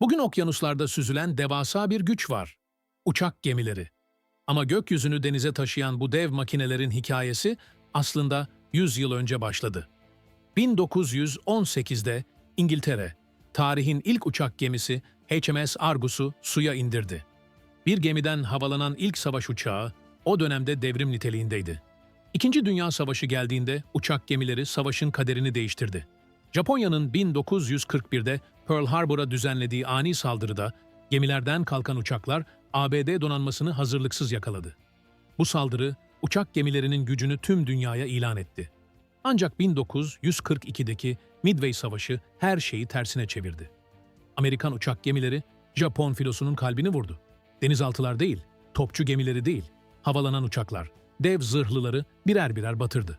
Bugün okyanuslarda süzülen devasa bir güç var. Uçak gemileri. Ama gökyüzünü denize taşıyan bu dev makinelerin hikayesi aslında 100 yıl önce başladı. 1918'de İngiltere, tarihin ilk uçak gemisi HMS Argus'u suya indirdi. Bir gemiden havalanan ilk savaş uçağı o dönemde devrim niteliğindeydi. İkinci Dünya Savaşı geldiğinde uçak gemileri savaşın kaderini değiştirdi. Japonya'nın 1941'de Pearl Harbor'a düzenlediği ani saldırıda gemilerden kalkan uçaklar ABD donanmasını hazırlıksız yakaladı. Bu saldırı uçak gemilerinin gücünü tüm dünyaya ilan etti. Ancak 1942'deki Midway Savaşı her şeyi tersine çevirdi. Amerikan uçak gemileri Japon filosunun kalbini vurdu. Denizaltılar değil, topçu gemileri değil, havalanan uçaklar, dev zırhlıları birer birer batırdı.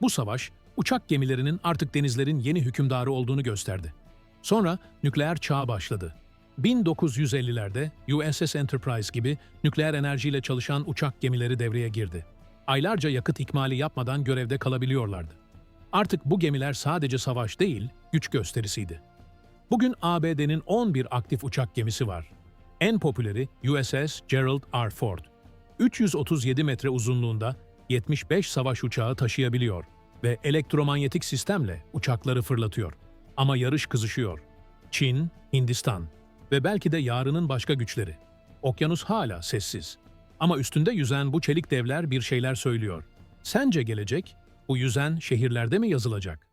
Bu savaş, uçak gemilerinin artık denizlerin yeni hükümdarı olduğunu gösterdi. Sonra nükleer çağ başladı. 1950'lerde USS Enterprise gibi nükleer enerjiyle çalışan uçak gemileri devreye girdi. Aylarca yakıt ikmali yapmadan görevde kalabiliyorlardı. Artık bu gemiler sadece savaş değil, güç gösterisiydi. Bugün ABD'nin 11 aktif uçak gemisi var. En popüleri USS Gerald R. Ford. 337 metre uzunluğunda 75 savaş uçağı taşıyabiliyor ve elektromanyetik sistemle uçakları fırlatıyor. Ama yarış kızışıyor. Çin, Hindistan ve belki de yarının başka güçleri. Okyanus hala sessiz. Ama üstünde yüzen bu çelik devler bir şeyler söylüyor. Sence gelecek bu yüzen şehirlerde mi yazılacak?